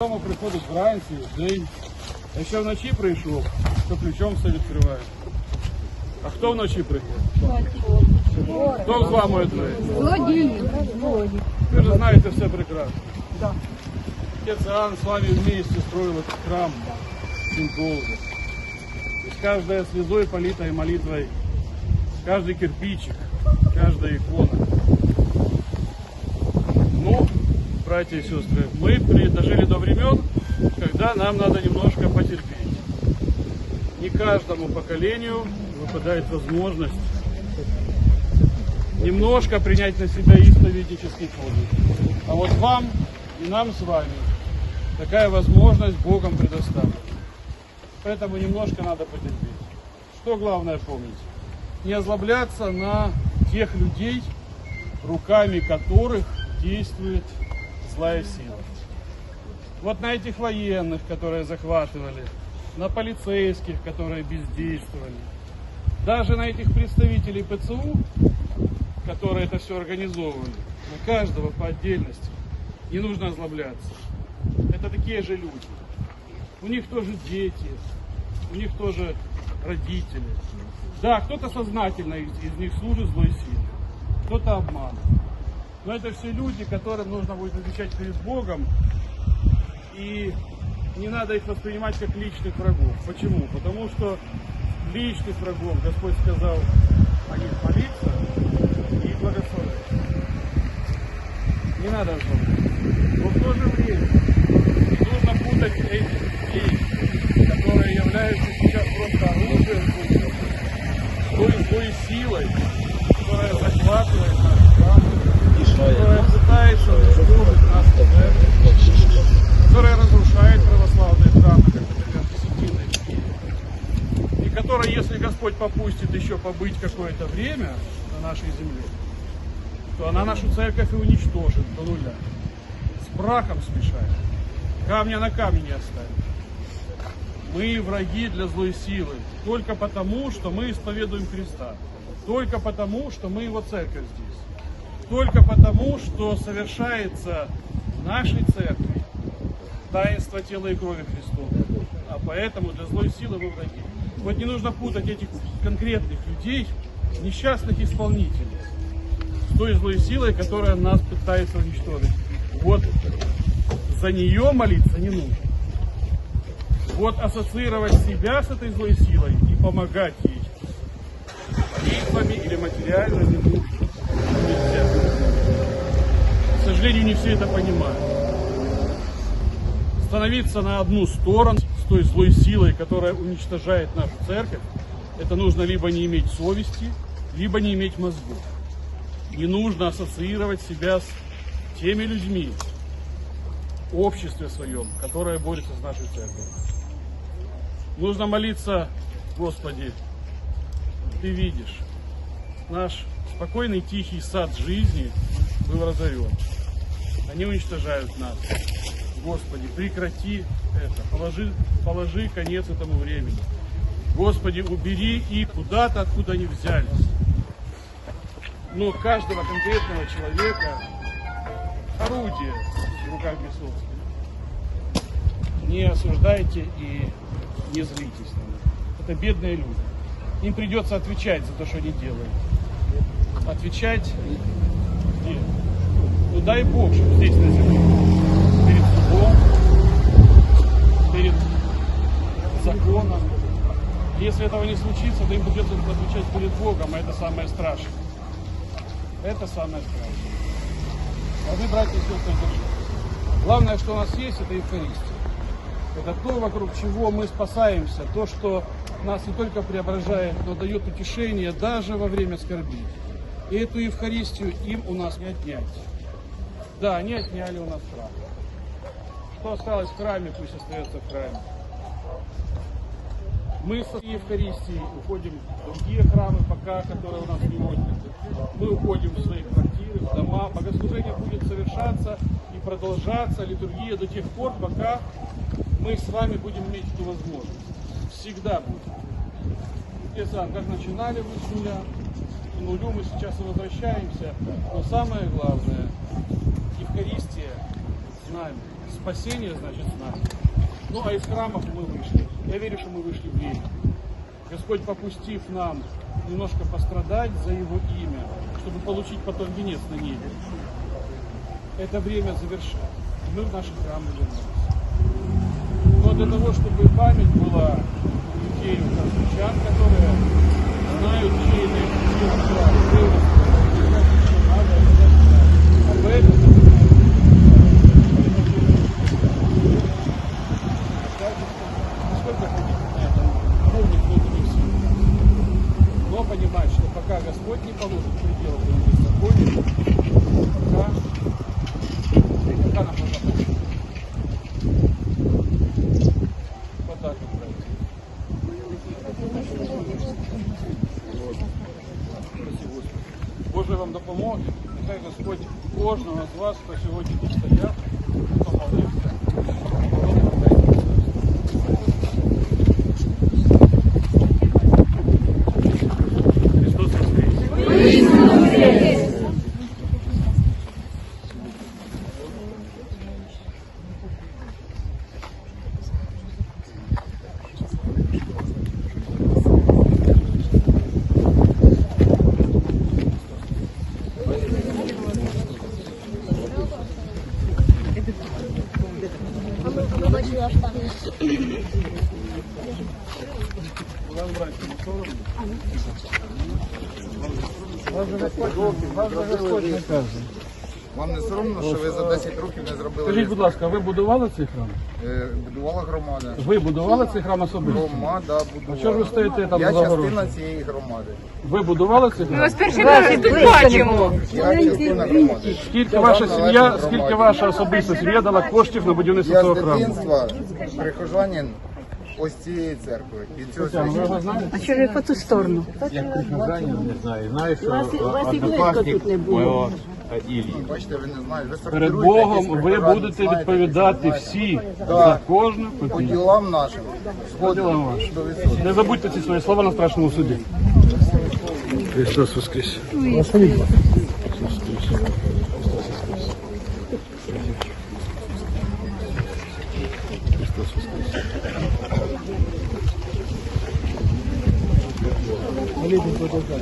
Дома приходить вранці, в день. А якщо вночі прийшов, то ключом все відкриває. А хто вночі приходить? Хто взламує двері? Злодії. Вы же знаете все прекрасно. Да. Отец Иоанн с вами вместе строил этот храм очень долго. То есть каждая слезой, политой молитвой, каждый кирпичик, каждая икона. Ну, братья и сестры, мы дожили до времен, когда нам надо немножко потерпеть. Не каждому поколению выпадает возможность немножко принять на себя исповедический подвиг. А вот вам и нам с вами такая возможность Богом предоставлена. Поэтому немножко надо потерпеть. Что главное помнить? Не озлобляться на тех людей, руками которых действует злая сила. Вот на этих военных, которые захватывали, на полицейских, которые бездействовали, даже на этих представителей ПЦУ, которые это все организовывали, на каждого по отдельности, не нужно озлобляться. Это такие же люди. У них тоже дети, у них тоже родители. Да, кто-то сознательно из, из них служит злой силе, кто-то обман. Но это все люди, которым нужно будет отвечать перед Богом. И не надо их воспринимать как личных врагов. Почему? Потому что личных врагов Господь сказал о них молиться и благословлять. Не надо злобиться. Но в то же время не нужно путать этих людей, которые являются сейчас просто оружием той злой силой, которая захватывает которая которая разрушает православные храмы, как, например, Десятина и которая, если Господь попустит еще побыть какое-то время на нашей земле, то она нашу церковь и уничтожит до нуля. С прахом смешает. Камня на камне не оставит. Мы враги для злой силы только потому, что мы исповедуем Христа. Только потому, что мы Его церковь здесь. Только потому, что совершается в нашей церкви таинство тела и крови Христова. А поэтому для злой силы вы враги. Вот не нужно путать этих конкретных людей, несчастных исполнителей, с той злой силой, которая нас пытается уничтожить. Вот за нее молиться не нужно. Вот ассоциировать себя с этой злой силой и помогать ей молитвами или материально не нужно. Нельзя. Сожалению, не все это понимают становиться на одну сторону с той злой силой, которая уничтожает нашу церковь, это нужно либо не иметь совести, либо не иметь мозгов. Не нужно ассоциировать себя с теми людьми, обществе своем, которое борется с нашей церковью. Нужно молиться, Господи, Ты видишь, наш спокойный тихий сад жизни был разорен. Они уничтожают нас. Господи, прекрати это, положи, положи конец этому времени. Господи, убери их куда-то, откуда они взялись. Но каждого конкретного человека орудие в руках бесовских. Не осуждайте и не злитесь на них. Это бедные люди. Им придется отвечать за то, что они делают. Отвечать где? Ну дай Бог, чтобы здесь на земле перед судом, перед законом. Если этого не случится, то им придется отвечать перед Богом, а это самое страшное. Это самое страшное. А вы, братья и сестры, держите. Главное, что у нас есть, это Евхаристия. Это то, вокруг чего мы спасаемся, то, что нас не только преображает, но дает утешение даже во время скорби. И эту Евхаристию им у нас не отнять. Да, они отняли у нас храм. Что осталось в храме, пусть остается в храме. Мы с Евхаристией уходим в другие храмы, пока, которые у нас не отняты. Мы уходим в свои квартиры, в дома. Богослужение будет совершаться и продолжаться литургия до тех пор, пока мы с вами будем иметь эту возможность. Всегда будет. Отец как начинали вы с нуля, к нулю мы сейчас и возвращаемся. Но самое главное, Евхаристия с нами. спасение, значит, с нами. Ну, а из храмов мы вышли. Я верю, что мы вышли время. Господь, попустив нам немножко пострадать за Его имя, чтобы получить потом венец на небе, это время завершать. И мы в наши храмы вернулись. Но для того, чтобы память была у людей, у казахчан, которые знают, чей это сила храм, надо обязательно об этом Сколько ходить на этом помнит внутренних сил. Но понимать, что пока Господь не положит пределы своему беззаконию, пока, пока нам нужно пойти. Вот так вот. Боже вам допомоги. Нехай Господь кожного з вас, хто сьогодні тут стояв, помолився. Вам не соромно, що ви за 10 років не зробили Скажіть, будь ласка, ви будували цей храм? Е, будувала громада. Ви будували цей храм особисто? Громада будувала. Чого ж ви стоїте там Я за частина цієї громади. Ви будували цей храм? Перший раз тут бачимо. Я частина громади. Скільки ваша сім'я, скільки ваша особиста сім'я дала коштів на будівництво Я цього з храму? дитинства прихожанин ось цієї церкви. Від цього священника. А що ви по ту сторону? Як прихожанин, не знаю, знаю, що Вас і- вас і близько тут не було. мого Іллі. Бачите, ви не знаєте. Ви Перед сортируєте Богом ви будете знаєте, відповідати знаєте. всі за кожну По копійку. ділам нашим. По ділам вашим. 100%. Не забудьте ці свої слова на страшному суді. Христос Воскрес! Молитвы платежа.